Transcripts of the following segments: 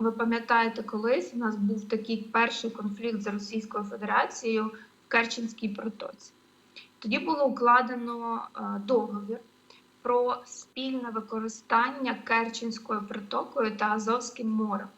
ви пам'ятаєте, колись у нас був такий перший конфлікт з Російською Федерацією в Керченській протоці. Тоді було укладено е, договір про спільне використання Керченською протокою та Азовським морем.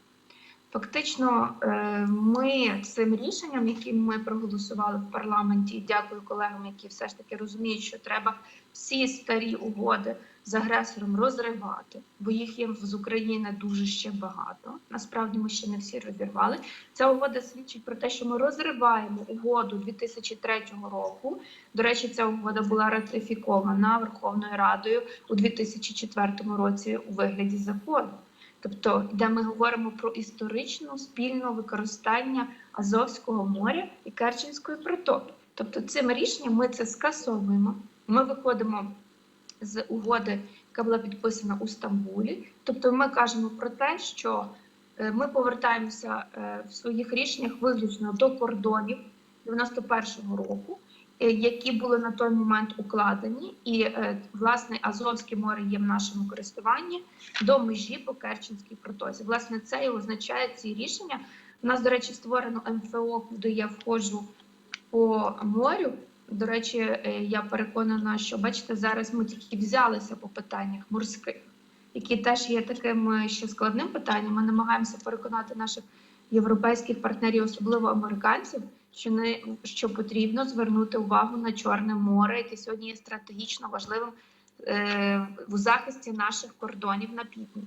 Фактично, е, ми цим рішенням, яким ми проголосували в парламенті, дякую колегам, які все ж таки розуміють, що треба всі старі угоди з агресором розривати, бо їх є з України дуже ще багато. Насправді ми ще не всі розірвали. Ця угода свідчить про те, що ми розриваємо угоду 2003 року. До речі, ця угода була ратифікована Верховною Радою у 2004 році у вигляді закону. Тобто, де ми говоримо про історичне спільне використання Азовського моря і Керченської протоки. Тобто, цим рішенням ми це скасовуємо. Ми виходимо з угоди, яка була підписана у Стамбулі. Тобто, ми кажемо про те, що е, ми повертаємося е, в своїх рішеннях виключно до кордонів 91-го року, які були на той момент укладені, і е, власне Азовське море є в нашому користуванні до межі по Керченській протозі. Власне, це і означає ці рішення. У нас, до речі, створено МФО, куди я входжу по морю. До речі, е, я переконана, що бачите, зараз ми тільки взялися по питаннях морських, які теж є таким е, ще складним питанням. Ми намагаємося переконати наших європейських партнерів, особливо американців, що не що потрібно звернути увагу на Чорне море, яке сьогодні є стратегічно важливим е, в захисті наших кордонів на півдні.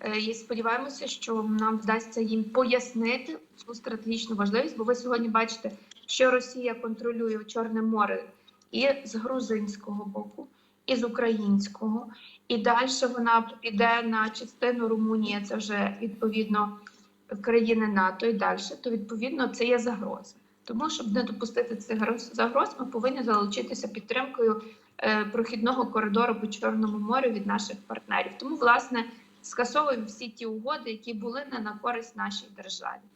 Е, І сподіваємося, що нам вдасться їм пояснити цю стратегічну важливість, бо ви сьогодні бачите, що Росія контролює Чорне море і з грузинського боку, і з українського, і далі вона піде на частину Румунії, це вже відповідно країни НАТО і далі, то відповідно це є загроза. Тому, щоб не допустити цих загроз, ми повинні залучитися підтримкою е, прохідного коридору по Чорному морю від наших партнерів. Тому, власне, скасовуємо всі ті угоди, які були не на користь нашій державі.